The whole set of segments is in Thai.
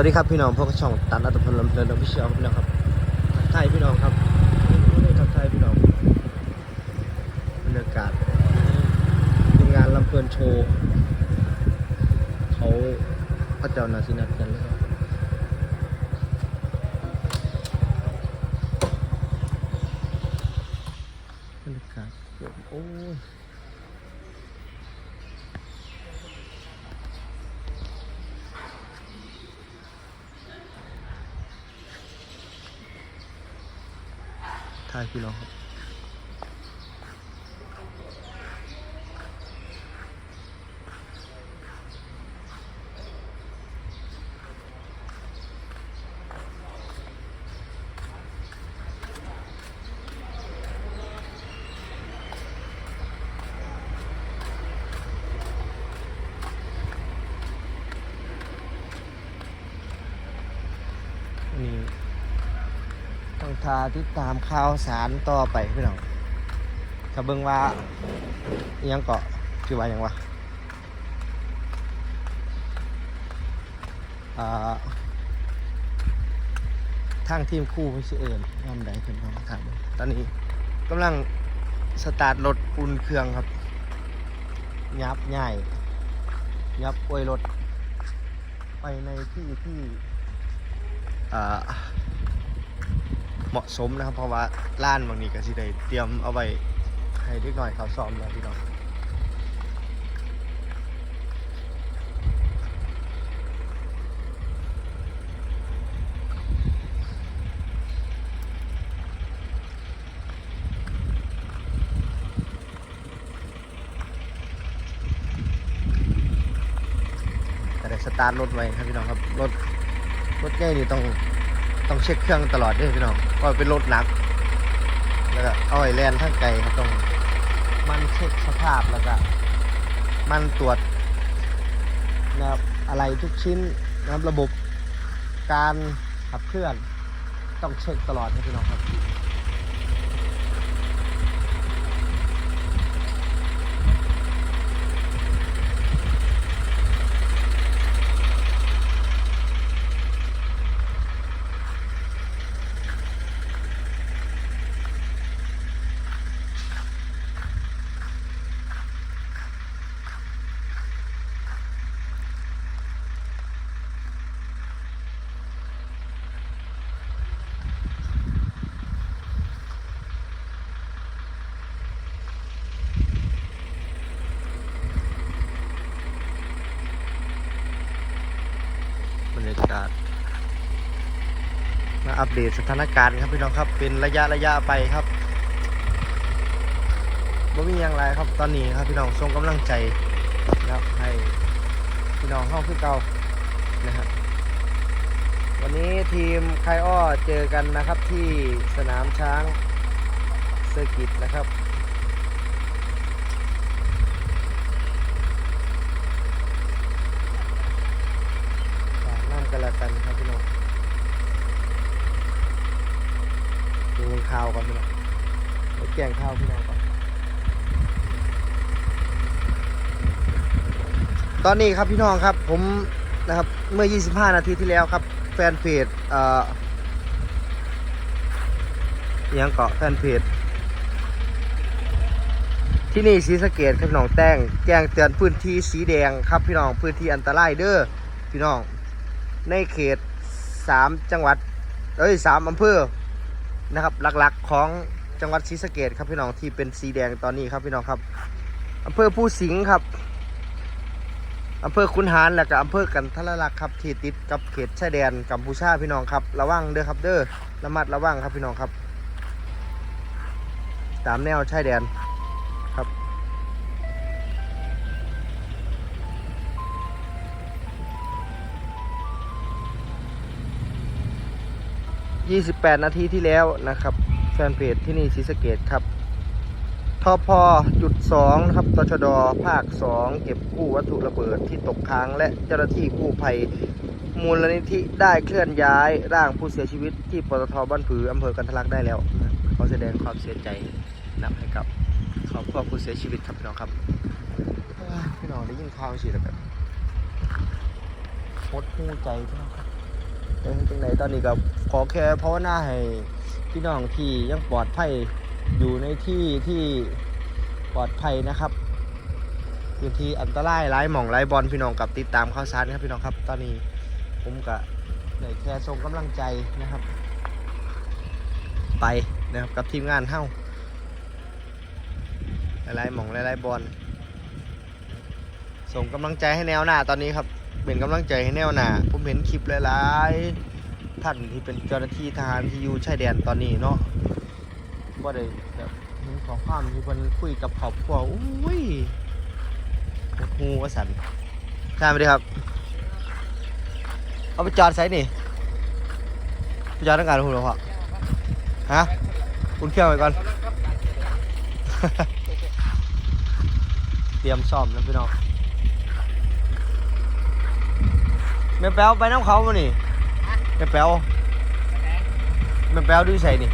วัสดีครับพี่น้องพวกช่องตันอัตพลลำเพลินพี่เชียพี่น้องครับทักทายพี่น้องครับทักทายพี่น้องบรรยากาศเป็นงานลำเพลินโชว์เขาพระเจ้านาซินัดกันแล้วครับบรรยากาศโอ้ย ทายพี่น้องครับนี่ ต้องทาติดตามข่าวสารต่อไปพี่น้องถ้าเบิ่งว่ายังเกาะคือว่ายังวะทางทีมคู่พี่เอิญงานใดเป็นของถามตอนนี้กำลังสตาร์ทรถอุ่นเครื่องครับ ยับง่ายยับอวยรถ ไปในที่ที่อ่า เหมาะสมนะครับ เพราะว่าล้านบางนี้ก็สิได้เตรียมเอาไว้ให้เด็กหน่อยเขาซ้อมแล้วพี่น้องแต่สตาร์ทรถไว้ครับพี่น้องครับ รถ รถใหญ่นี่ต้อง ต้องเช็คเครื่องตลอดด้วยพี่น้องก็เป็นรถหนัก แล้วก็เอาไอ้แลนทั้งไกลครับต้องมันเช็คสภาพแล้วก็ มันตรวจนะครับอะไรทุกชิ้นนะครับระบบการขับเคลื่อน ต้องเช็คตลอดนะพี่น้องครับ ปเดตสถานการณ์ครับพี่น้องครับเป็นระยะระยะไปครับบ่มีอย่างไรครับตอนนี้ครับพี่น้องส่งกำลังใจนะครับให้พี่น้องเข้าคือเก่านะครับวันนี้ทีมไคอ้อเจอกันนะครับที่สนามช้างเซอร์กิตนะครับ ฝากน้ำกันละกันครับพี่น้องดู ข่าวก่อนพี่น้องไปแกงข้าวพี่น้องก่อนตอนนี้ครับพี่น้องครับผมนะครับเมื่อ 25 นาทีที่แล้วครับ แฟนเพจเอ่อยังเกาะแฟนเพจที่นี่ศรีสะเกดครับพี่น้องแต้งแจ้งเตือนพื้นที่สีแดงครับพี่น้องพื้นที่อันตรายเด้อพี่น้องในเขต 3 จังหวัดเอ้ยสามอำเภอ นะครับหลักๆของจังหวัดศรีสะเกดครับพี่น้องที่เป็นสีแดงตอนนี้ครับพี่น้องครับอำเภอผู้สิงห์ครับอำเภอคุนหานและก็อำเภอกันทละลักครับที่ติดกับเขตชายแดนกัมพูชาพี่น้องครับระวังเด้อครับเด้อระมัดระวังครับพี่น้องครับ ตามแนวชายแดน 28 นาทีที่แล้วนะครับ แฟนเพจที่นี่ศรีสะเกดครับทอพอจุด2นะครับตชดภาค 2 เก็บกู้วัตถุระเบิดที่ตกค้าง และเจ้าหน้าที่กู้ภัยมูลนิธิได้เคลื่อนย้ายร่างผู้เสียชีวิตที่ปตทบ้านผืออำเภอกันทะลักได้แล้วนะขอแสดงความเสียใจนำให้กับครอบครัวผู้เสียชีวิตครับพี่น้องครับพี่น้องได้ยินข่าวสิแล้วกันหดหูใจพี่น้องครับ ยังจังไหนตอนนี้ก็ขอแค่ภาวนาให้พี่น้องที่ยังปลอดภัยอยู่ในที่ที่ปลอดภัยนะครับพื้นที่อันตรายไร้หม่องไร้บอลพี่น้องกับติดตามข่าวสารครับพี่น้องครับ ตอนนี้ผมก็ได้แค่ส่งกำลังใจนะครับ ไปนะครับกับทีมงานเฮ้าหลายๆหม่องหลายๆบอลส่งกำลังใจให้แนวหน้าตอนนี้ครับ เป็นกำลังใจให้แนวหน้าผมเห็นคลิปหลายๆท่านที่เป็นเจ้าหน้าที่ทหารที่อยู่ชายแดนตอนนี้เนาะบ่ได้แบบเห็นขอความที่เพิ่นคุยกับครอบครัวอุ้ยหดหูว่าสันใช่ไหมดีครับ เอาไปจอดใส่นี่ไปจอดตั้งการหูหรอพ่อฮะคุณเครื่องไว้ก่อน เตรียมซ่อมนะพี่น้อง แม่แป๊วไปน้ำเขามานี่แม่แป๊วแม่แป๊วดูใส่นี่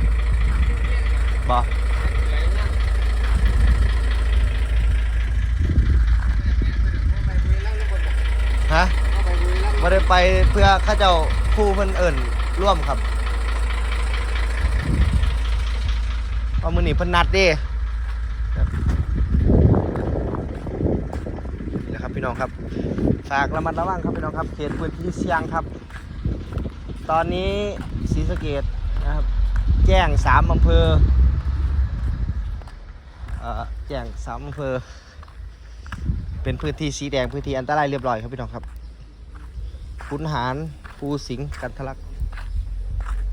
บอฮะมาได้ไปเพื่อข้าเจ้าผู้เพิ่นเอิ่นร่วมครับเอามือนี่เพิ่นนัดด้ครับี่น้องครับ ฝากระมัดระวังครับพี่น้องครับเขตพื้นที่เสี่ยงครับ ตอนนี้ศรีสะเกดนะครับแจ้งสามอำเภอเออแจ้งสามอำเภอ เป็นพื้นที่สีแดงพื้นที่อันตรายเรียบร้อยครับพี่น้องครับขุนหารภูสิงห์กันทะลัก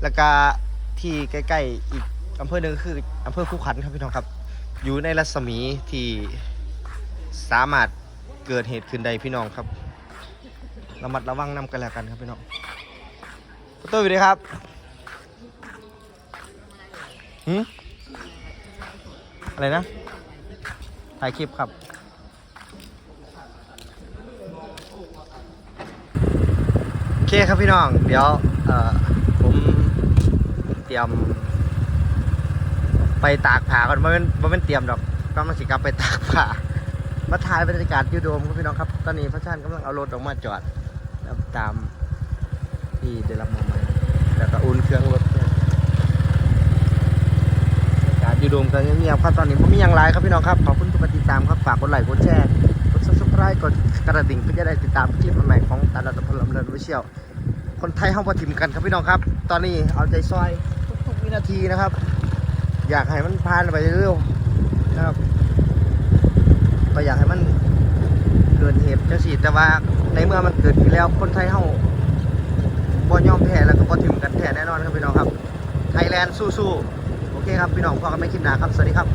แล้วก็ที่ใกล้ๆอีกอำเภอหนึ่งคืออำเภอคู่ขันครับพี่น้องครับ อยู่ในรัศมีที่สามารถ เกิดเหตุขึ้นใดพี่น้องครับระมัดระวังนำกันแล้วกันครับพี่น้องประตูอยู่ดีครับหืมอะไรนะถ่ายคลิปครับโอเคครับพี่น้อง เดี๋ยวเอ่อผมเตรียม ไปตากผ้าก่อนว่เป็นว่เป็นเตรียมดอกกำลังสิกลับไปตากผ้า มาถ่ายบรรยากาศยูโดมครับพี่น้องครับ ตอนนี้พระชานกำลังเอารถออกมาจอดตามที่ได้รับมอบหมายแล้วก็อุ่นเครื่องรถเนี่ยบรรยากาศยูโดมก็เงียบๆครับตอนนี้ผมมีอย่างไรครับพี่น้องครับขอบคุณทุกการติดตามครับฝากกดไลค์กดแชร์กด subscribe กดกระดิ่งเพื่อจะได้ติดตามคลิปใหม่ของตาลัตพลลำเนินวิเชียวคนไทยห้องประทิมกันครับพี่น้องครับ ตอนนี้เอาใจซอยทุกๆวินาทีนะครับ อยากให้มันผ่านไปเร็วนะครับ ก็อยากให้มันเกิดเหตุ จังสิแต่ว่าในเมื่อมันเกิดขึ้นแล้วคนไทยเฮาบ่ยอมแพ้แล้วก็บ่ถิ่มกันแท้แน่นอนครับพี่น้องครับไทยแลนด์สู้ๆโอเคครับพี่น้องพอกันไม่คลิปหนาครับสวัสดีครับ